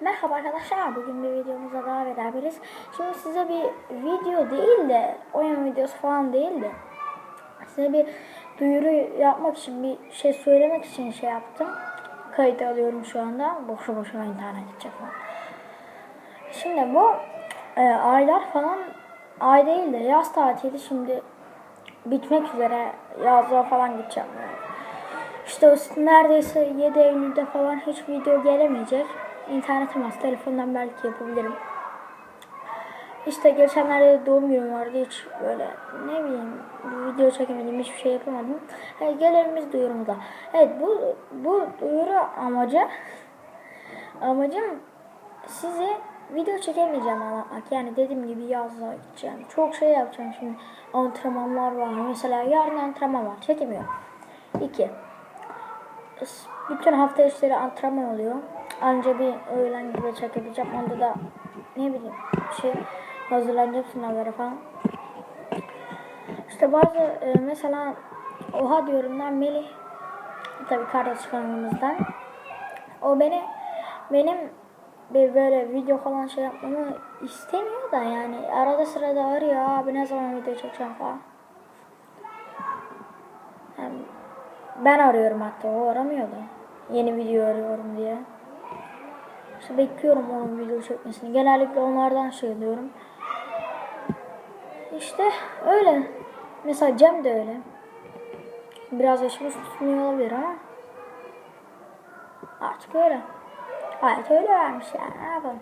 Merhaba arkadaşlar, bugün bir videomuzda daha beraberiz. Şimdi size bir video değil de, oyun videosu falan değil de, size bir duyuru yapmak için, bir şey söylemek için şey yaptım. Kayıt alıyorum şu anda. Boşu boşuna internet çekmem. Şimdi bu e, aylar falan, ay değil de yaz tatili şimdi bitmek üzere. Yazlığa falan gideceğim yani. İşte neredeyse 7 Eylül'de falan hiç video gelemeyecek. İnternetim az. Telefondan belki yapabilirim. İşte geçenlerde doğum günüm vardı. Hiç böyle ne bileyim video çekemedim. Hiçbir şey yapamadım. Evet, gelirimiz duyurumda. Evet bu, bu duyuru amacı amacım size video çekemeyeceğim ama yani dediğim gibi yazlığa gideceğim. Çok şey yapacağım şimdi. Antrenmanlar var. Mesela yarın antrenman var. Çekemiyorum. 2. Bütün hafta içleri antrenman oluyor. Anca bir öğlen gibi çekebileceğim. Onda da ne bileyim şey hazırlanacağım sınavlara falan. İşte bazı e, mesela oha diyorum lan Melih tabii kardeş kanalımızdan. O beni benim bir böyle video falan şey yapmamı istemiyor da yani arada sırada arıyor abi ne zaman video çekeceğim falan. Yani ben arıyorum hatta o aramıyordu. Yeni video arıyorum diye. İşte bekliyorum onun video çekmesini. Genellikle onlardan şey diyorum. İşte öyle. Mesela Cem de öyle. Biraz yaşımız tutmuyor olabilir ama artık öyle. Hayat öyle vermiş yani.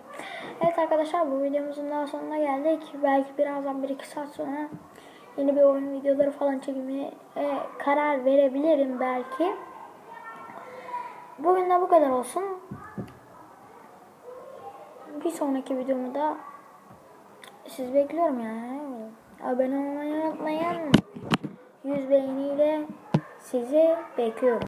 Evet arkadaşlar bu videomuzun daha sonuna geldik. Belki birazdan 1-2 saat sonra yeni bir oyun videoları falan çekmeye e, karar verebilirim belki. Bugün de bu kadar olsun. Bir sonraki videomu da siz bekliyorum yani. Abone olmayı unutmayın. 100 beğeniyle sizi bekliyorum.